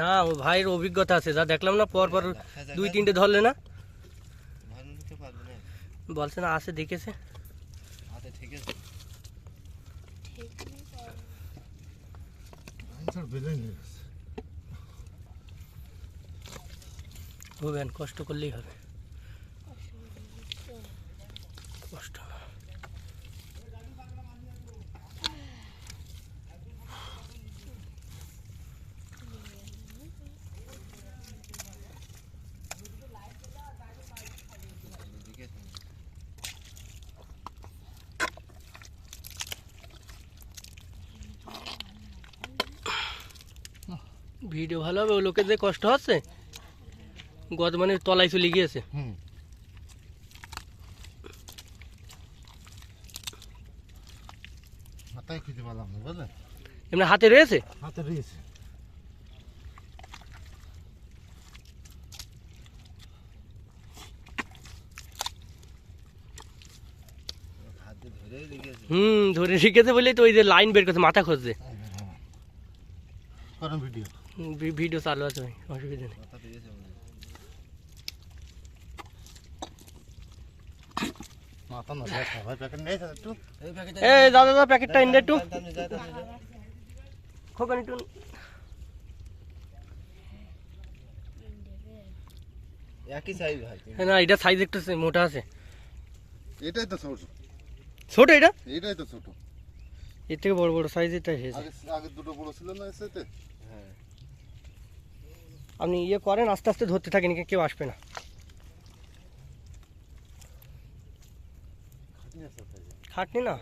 না ও ভাইয়ের অভিজ্ঞতা আছে যা দেখলাম না পর পর দুই তিনটে ধরলে না? ভালো নিতে পারবে না। বলছে না আছে দেখেছে। হাতে ঠিক আছে হবেন কষ্ট করলেই হবে। কষ্ট। ভিডিও ভালো হবে ও লোকের যে কষ্ট হচ্ছে গদ মানে তলায় চলে গিয়েছে। এমনি হাতে রয়েছে? হাতে রয়েছে। হুম ধরে শিখেছে বলেই তো ওই যে লাইন বের করছে মাথা খুঁজছে। ভিডিও ভিডিও চালু আছে ভাই অসুবিধা নেই। এই দাদা দাদা প্যাকেটটা ইন্ডে একটু। খোকান একটু একই সাইজ ভাই। হ্যাঁ, না এটা সাইজ একটু মোটা আছে। এটাই তো ছোট। ছোট এটা? এটাই তো ছোট। এর থেকে বড় বড় সাইজ এটা হয়েছে। আগে আগে দুটো বড় ছিল না হ্যাঁ। আপনি ইয়ে করেন আস্তে আস্তে ধরতে থাকেন কে- কেউ আসবে না। খাটনি না?